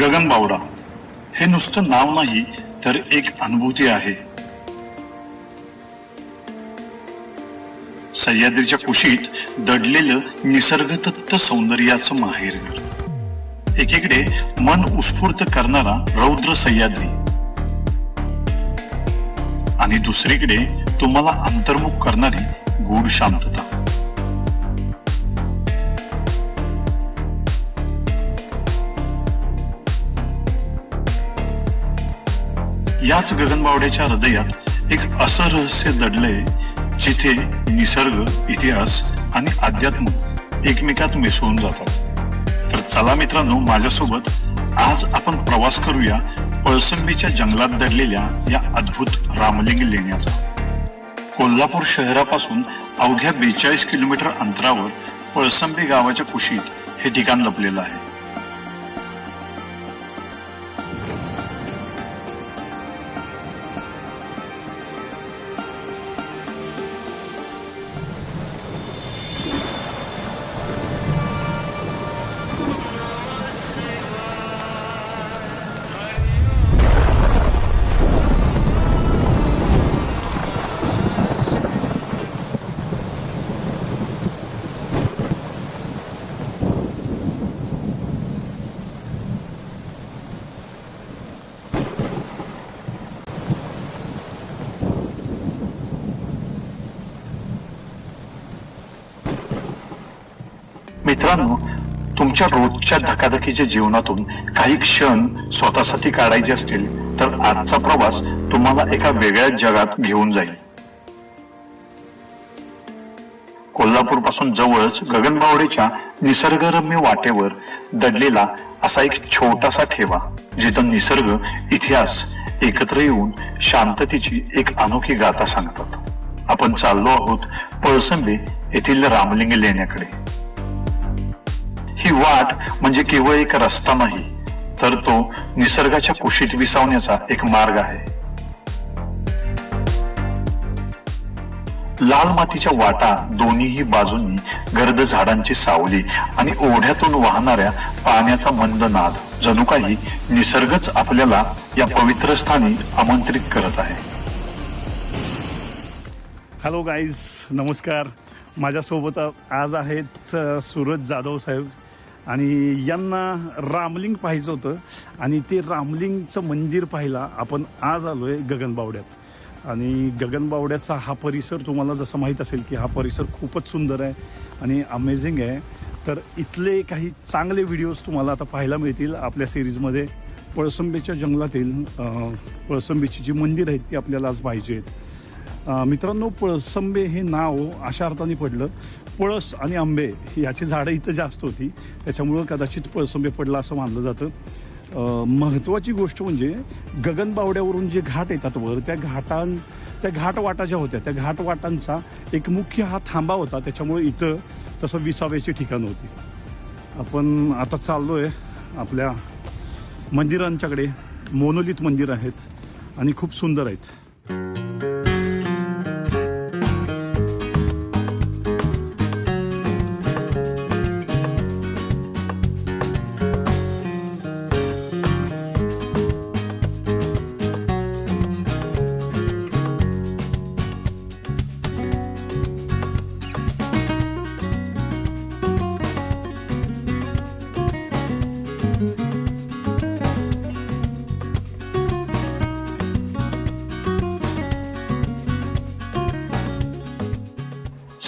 गगन बावडा. हे नुसतं नाव नाही तर एक अनुभूती आहे. सह्याद्रीच्या कुशीत दडलेलं निसर्गतत्त सौंदर्याचं माहेरघर एकीकडे मन उत्स्फूर्त करणारा रौद्र सह्याद्री. आणि दुसरीकडे तुम्हाला अंतर्मुख करणारी गूढ शांतता. याच गगनबावड्याच्या हृदयात एक असं रहस्य दडलंय जिथे निसर्ग इतिहास आणि अध्यात्म एकमेकात मिसळून जातात. तर चला मित्रांनो माझ्यासोबत आज आपण प्रवास करूया पळसंबीच्या जंगलात दडलेल्या या अद्भुत रामलिंग लेण्याचा. कोल्हापूर शहरापासून अवघ्या बेचाळीस किलोमीटर अंतरावर पळसंबी गावाच्या कुशीत हे ठिकाण लपलेलं आहे. मित्रांनो तुमच्या रोजच्या धकाधकीच्या जीवनातून काही क्षण स्वतःसाठी काढायचे असतील तर आजचा प्रवास तुम्हाला एका वेगळ्या जगात घेऊन जाईल. कोल्हापूरपासून जवळच गगनबावडीच्या निसर्गरम्य वाटेवर दडलेला असा एक छोटासा ठेवा जिथं निसर्ग इतिहास एकत्र येऊन शांततेची एक अनोखी गाथा सांगतात. आपण चाललो आहोत पळसंबे येथील रामलिंग लेण्याकडे. ही वाट म्हणजे केवळ एक रस्ता नाही तर तो निसर्गाच्या कुशीत विसावण्याचा एक मार्ग आहे. लाल मातीच्या वाटा दोन्हीही बाजूंनी गर्द झाडांची सावली आणि ओढ्यातून वाहणाऱ्या पाण्याचा मंद नाद जणू काही निसर्गच आपल्याला या पवित्र स्थानी आमंत्रित करत आहे. हॅलो गाईज नमस्कार. माझ्यासोबत आज आहेत सूरज जाधव साहेब. आणि यांना रामलिंग पाहायचं होतं. आणि ते रामलिंगचं मंदिर पाहायला आपण आज आलो आहे गगनबावड्यात. आणि गगनबावड्याचा हा परिसर तुम्हाला जसं माहीत असेल की हा परिसर खूपच सुंदर आहे आणि अमेझिंग आहे. तर इथले काही चांगले व्हिडिओज तुम्हाला आता पाहायला मिळतील आपल्या सिरीजमध्ये पळसंबीच्या जंगलातील पळसंबीची जी मंदिर आहेत ती आपल्याला आज पाहिजे आहेत. मित्रांनो पळसंबे हे नाव अशा अर्थाने पडलं. पळस आणि आंबे याची झाडं इथं जास्त होती. त्याच्यामुळं कदाचित पळसंबे पडलं असं मानलं जातं. महत्त्वाची गोष्ट म्हणजे गगनबावड्यावरून जे घाट येतात वर त्या घाटां त्या घाटवाटा ज्या होत्या. त्या घाटवाटांचा एक मुख्य हा थांबा होता. त्याच्यामुळे इथं तसं विसाव्याची ठिकाणं होती. आपण आता चाललो आहे आपल्या मंदिरांच्याकडे. मोनोलित मंदिर आहेत आणि खूप सुंदर आहेत.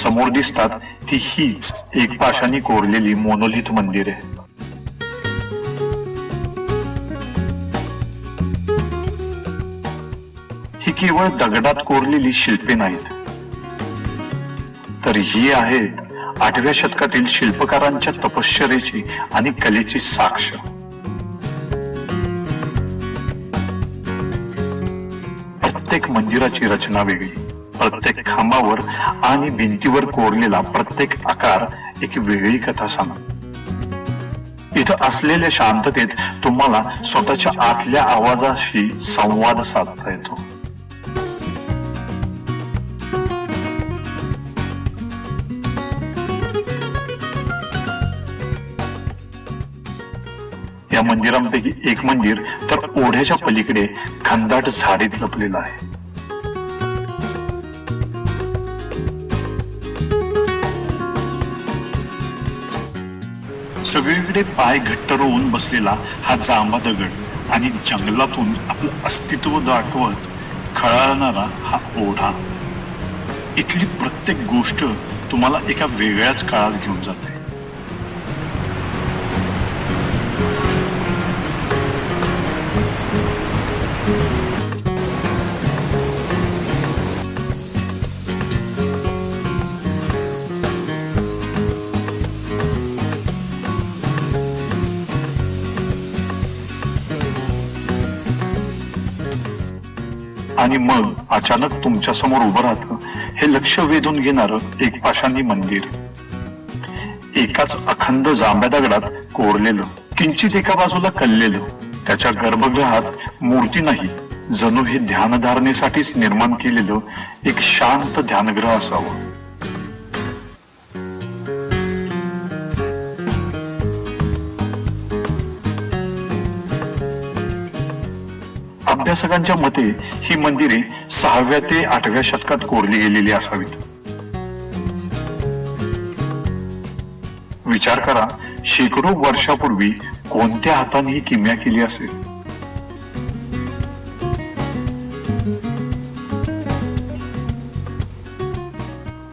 समोर दिसतात ती हीच एक पाशाने कोरलेली मोनोलिथ मंदिर आहे. ही केवळ दगडात कोरलेली शिल्पे नाहीत. तर ही आहेत आठव्या शतकातील शिल्पकारांच्या तपश्चरेची आणि कलेची साक्ष. प्रत्येक मंदिराची रचना वेगळी. प्रत्येक खांबावर आणि भिंतीवर कोरलेला प्रत्येक आकार एक वेगळी कथा सांग इथं असलेल्या शांततेत तुम्हाला स्वतःच्या आतल्या आवाजाशी संवाद साधता येतो. या मंदिरांपैकी एक मंदिर तर ओढ्याच्या पलीकडे खंदाट झाडीत लपलेलं आहे. सगळीकडे पाय घट्ट रोवून बसलेला हा जांबा दगड आणि जंगलातून आपलं अस्तित्व दाखवत खळाळणारा हा ओढा. इथली प्रत्येक गोष्ट तुम्हाला एका वेगळ्याच काळात घेऊन जाते. आणि मग अचानक तुमच्यासमोर उभं राहतं. हे लक्ष वेधून घेणार एक पाषाणी मंदिर. एकाच अखंड जांभ्या दगडात कोरलेलं किंचित एका बाजूला कललेलं त्याच्या गर्भगृहात मूर्ती नाही जणू हे ध्यानधारणेसाठीच निर्माण केलेलं एक शांत ध्यानग्रह असावं. अभ्यासकांच्या मते ही मंदिरे सहाव्या ते आठव्या शतकात कोरली गेलेली असावीत. विचार करा शेकडो वर्षापूर्वी कोणत्या हाताने ही किम्या केली असेल?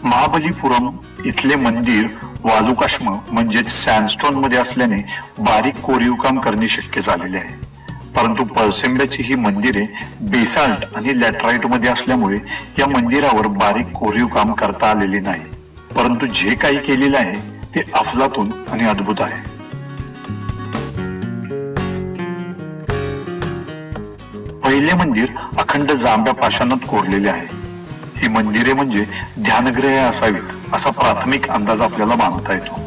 महाबलीपुरम इथले मंदिर वालुकाश्म म्हणजेच सँडस्टोनमध्ये असल्याने बारीक कोरीव काम करणे शक्य झालेले आहे. परंतु पळसेंब्याची ही मंदिरे बेसाल्ट आणि लॅटराईटमध्ये असल्यामुळे या मंदिरावर बारीक कोरीव काम करता आलेले नाही. परंतु जे काही केलेलं आहे ते अफलातून आणि अद्भुत आहे. पहिले मंदिर अखंड जांभ्या पाषाणात कोरलेले आहे. ही मंदिरे म्हणजे ध्यानग्रहे असावीत असा प्राथमिक अंदाज आपल्याला बांधता येतो.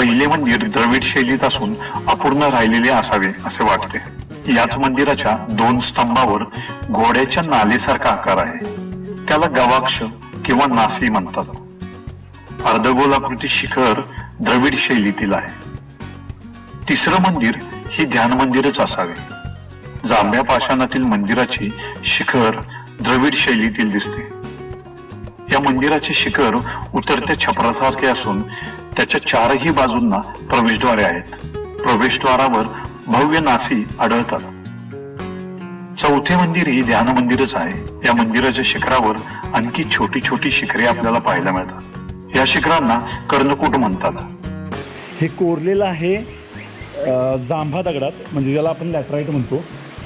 पहिले मंदिर द्रविड शैलीत असून अपूर्ण राहिलेले असावे असे वाटते. याच मंदिराच्या दोन स्तंभावर घोड्याच्या नालेसारखा आकार आहे. त्याला गवाक्ष किंवा नासी म्हणतात. अर्धगोलाकृती शिखर द्रविड शैलीतील आहे. तिसरं मंदिर ही ध्यान मंदिरच असावे. जांभ्या पाषाणातील मंदिराची शिखर द्रविड शैलीतील दिसते. या मंदिराचे शिखर उतरत्या छपरासारखे असून त्याच्या चारही बाजूंना प्रवेशद्वारे आहेत. प्रवेशद्वारावर भव्य नासी आढळतात. चौथे मंदिर ही ध्यान मंदिरच आहे. या मंदिराच्या शिखरावर आणखी छोटी छोटी शिखरे आपल्याला पाहायला मिळतात. या शिखरांना कर्णकूट म्हणतात. हे कोरलेलं आहे जांभा दगडात म्हणजे ज्याला आपण लॅटराईट म्हणतो.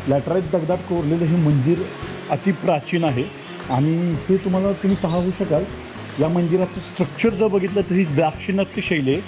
लॅटराईट दगडात कोरलेलं हे मंदिर अति प्राचीन आहे. आणि हे तुम्हाला तुम्ही पाहू शकाल. या मंदिराचं स्ट्रक्चर जर बघितलं तर ही दाक्षिणात्य शैली आहे.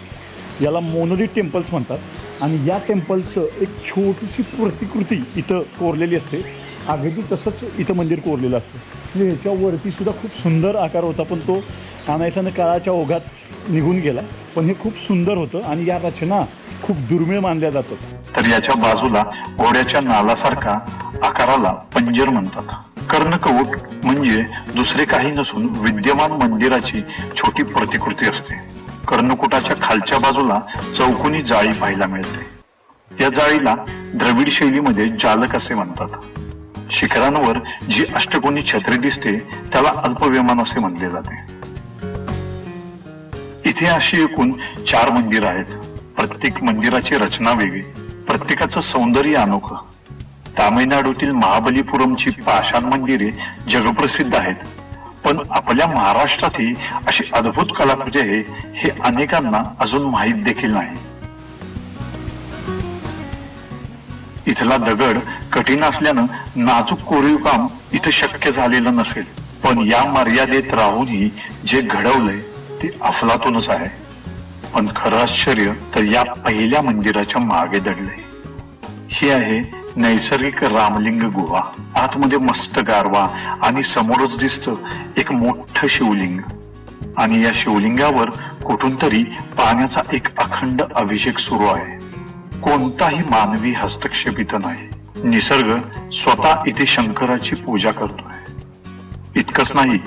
याला मोनोली टेम्पल्स म्हणतात. आणि या टेम्पलचं एक छोटीशी प्रतिकृती इथं कोरलेली असते. अगदी तसंच इथं मंदिर कोरलेलं असतं. म्हणजे ह्याच्यावरती सुद्धा खूप सुंदर आकार होता पण तो आणायसानं काळाच्या ओघात निघून गेला. पण हे खूप सुंदर होतं आणि या रचना खूप दुर्मिळ मानल्या जातात. तर याच्या बाजूला घोड्याच्या नालासारखा आकाराला पंजर म्हणतात. कर्णकवट म्हणजे दुसरे काही नसून विद्यमान मंदिराची छोटी प्रतिकृती असते. कर्णकुटाच्या खालच्या बाजूला चौकोनी जाळी पाहायला मिळते. या जाळीला द्रविड शैलीमध्ये जालक असे म्हणतात. शिखरांवर जी अष्टकोनी छत्री दिसते त्याला अल्पविमान असे म्हणले जाते. इथे अशी एकूण चार मंदिरं आहेत. प्रत्येक मंदिराची रचना वेगळी प्रत्येकाचं सौंदर्य अनोखं. तामिळनाडूतील महाबलीपुरमची पाषाण मंदिरे जगप्रसिद्ध आहेत. पण आपल्या महाराष्ट्रातही अशी अद्भुत कलाकृती आहे हे अनेकांना अजून माहीत देखील नाही. इथला दगड कठीण असल्यानं नाजूक कोरीव काम इथं शक्य झालेलं नसेल. पण या मर्यादेत राहूनही जे घडवलंय ते अफलातूनच आहे. पण खरं आश्चर्य तर या पहिल्या मंदिराच्या मागे दडलंय. ही आहे नैसर्गिक रामलिंग गुहा. आतमध्ये मस्त गारवा आणि समोरच दिसतं एक मोठं शिवलिंग. आणि या शिवलिंगावर कुठून तरी पाण्याचा एक अखंड अभिषेक सुरू आहे. कोणताही मानवी हस्तक्षेप इथं नाही. निसर्ग स्वतः इथे शंकराची पूजा करतोय. इतकंच नाही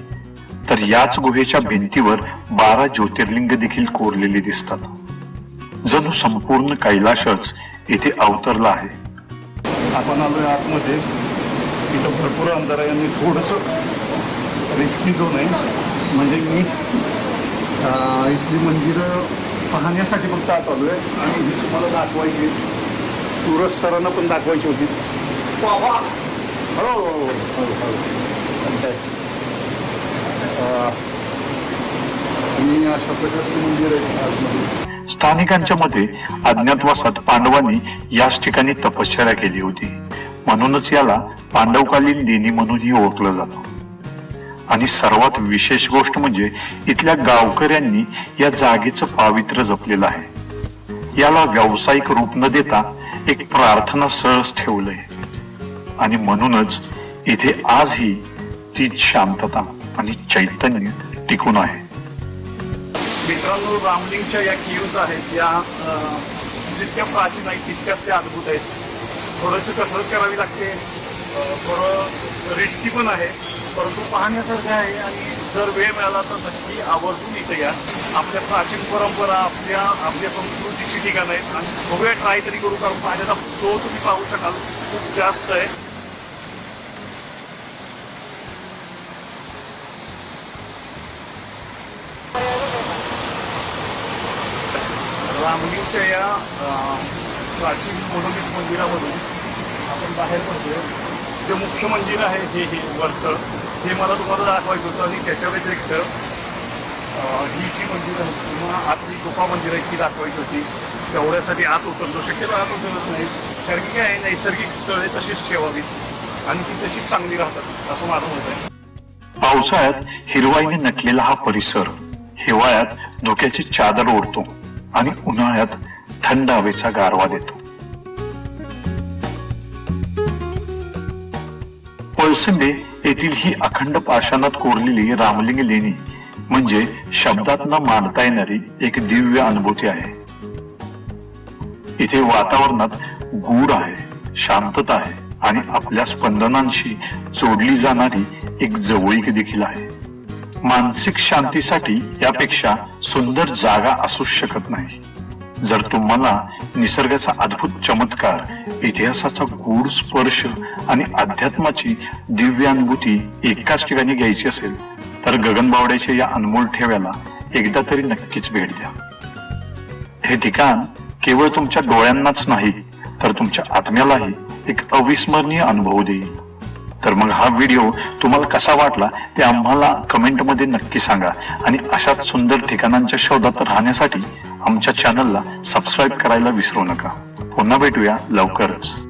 तर याच गुहेच्या भिंतीवर बारा ज्योतिर्लिंग देखील कोरलेली दिसतात. जणू संपूर्ण कैलाशच इथे अवतरला आहे. आपण आलोय आतमध्ये तिथं भरपूर अंधार आहे आणि थोडंसं रिस्की झोन आहे. म्हणजे मी इथली मंदिरं पाहण्यासाठी फक्त आत आलो आहे आणि ही तुम्हाला दाखवायची सूरज सरांना पण दाखवायची होती. वा, वा. हो हो, हो, हो, हो आणि अशा प्रकारची मंदिर आहे आतमध्ये. स्थानिकांच्या मते अज्ञातवासात पांडवांनी याच ठिकाणी तपश्चर्या केली होती. म्हणूनच याला पांडवकालीन लेणी म्हणूनही ओळखलं जातं. आणि सर्वात विशेष गोष्ट म्हणजे इथल्या गावकऱ्यांनी या जागेचं पावित्र्य जपलेलं आहे. याला व्यावसायिक रूप न देता एक प्रार्थना सहज ठेवलंय. आणि म्हणूनच इथे आजही ती शांतता आणि चैतन्य टिकून आहे. मित्रांनो रामलिंगच्या या किव्ज आहेत या जितक्या प्राचीन आहेत तितक्याच त्या अद्भुत आहेत. थोडीशी कसरत करावी लागते. थोडं रिस्की पण आहे परंतु पाहण्यासारखं आहे आणि जर वेळ मिळाला तर नक्की आवर्जून इथं या. आपल्या प्राचीन परंपरा आपल्या आपल्या संस्कृतीची ठिकाणं आहेत. आणि बघूया ट्राय तरी करू कारण पाण्याचा तो तुम्ही पाहू शकाल खूप जास्त आहे. रामलिंगच्या या प्राचीन मोनोलित मंदिरामधून आपण बाहेर पडतोय. जे मुख्य मंदिर आहे हे हे वरचं हे मला तुम्हाला दाखवायचं होतं आणि त्याच्या व्यतिरिक्त ही जी मंदिरं आहेत किंवा आतली गुफा मंदिर आहे ती दाखवायची होती. तेवढ्यासाठी आत उतरलो. शक्यतो आत उतरत नाही कारण की काय आहे, नैसर्गिक स्थळे तशीच ठेवावीत आणि ती तशीच चांगली राहतात असं माझं मत आहे. पावसाळ्यात हिरवाईने नटलेला हा परिसर हिवाळ्यात धुक्याची चादर ओढतो. आणि उन्हाळ्यात थंड हवेचा गारवा देतो. पळसंडे येथील ही अखंड पाषाणात कोरलेली रामलिंग लेणी म्हणजे शब्दात न मानता येणारी एक दिव्य अनुभूती आहे. इथे वातावरणात गूढ आहे शांतता आहे आणि आपल्या स्पंदनांशी जोडली जाणारी एक जवळीक देखील आहे. मानसिक शांतीसाठी यापेक्षा सुंदर जागा असू शकत नाही. जर तुम्हाला निसर्गाचा अद्भुत चमत्कार इतिहासाचा गूढ स्पर्श आणि अध्यात्माची दिव्यानुभूती एकाच ठिकाणी घ्यायची असेल तर गगनबावड्याच्या या अनमोल ठेव्याला एकदा तरी नक्कीच भेट द्या. हे ठिकाण केवळ तुमच्या डोळ्यांनाच नाही तर तुमच्या आत्म्यालाही एक अविस्मरणीय अनुभव देईल. तर मग हा व्हिडिओ तुम्हाला कसा वाटला ते आम्हाला कमेंटमध्ये नक्की सांगा. आणि अशाच सुंदर ठिकाणांच्या शोधात राहण्यासाठी आमच्या चॅनलला सबस्क्राईब करायला विसरू नका. पुन्हा भेटूया लवकरच.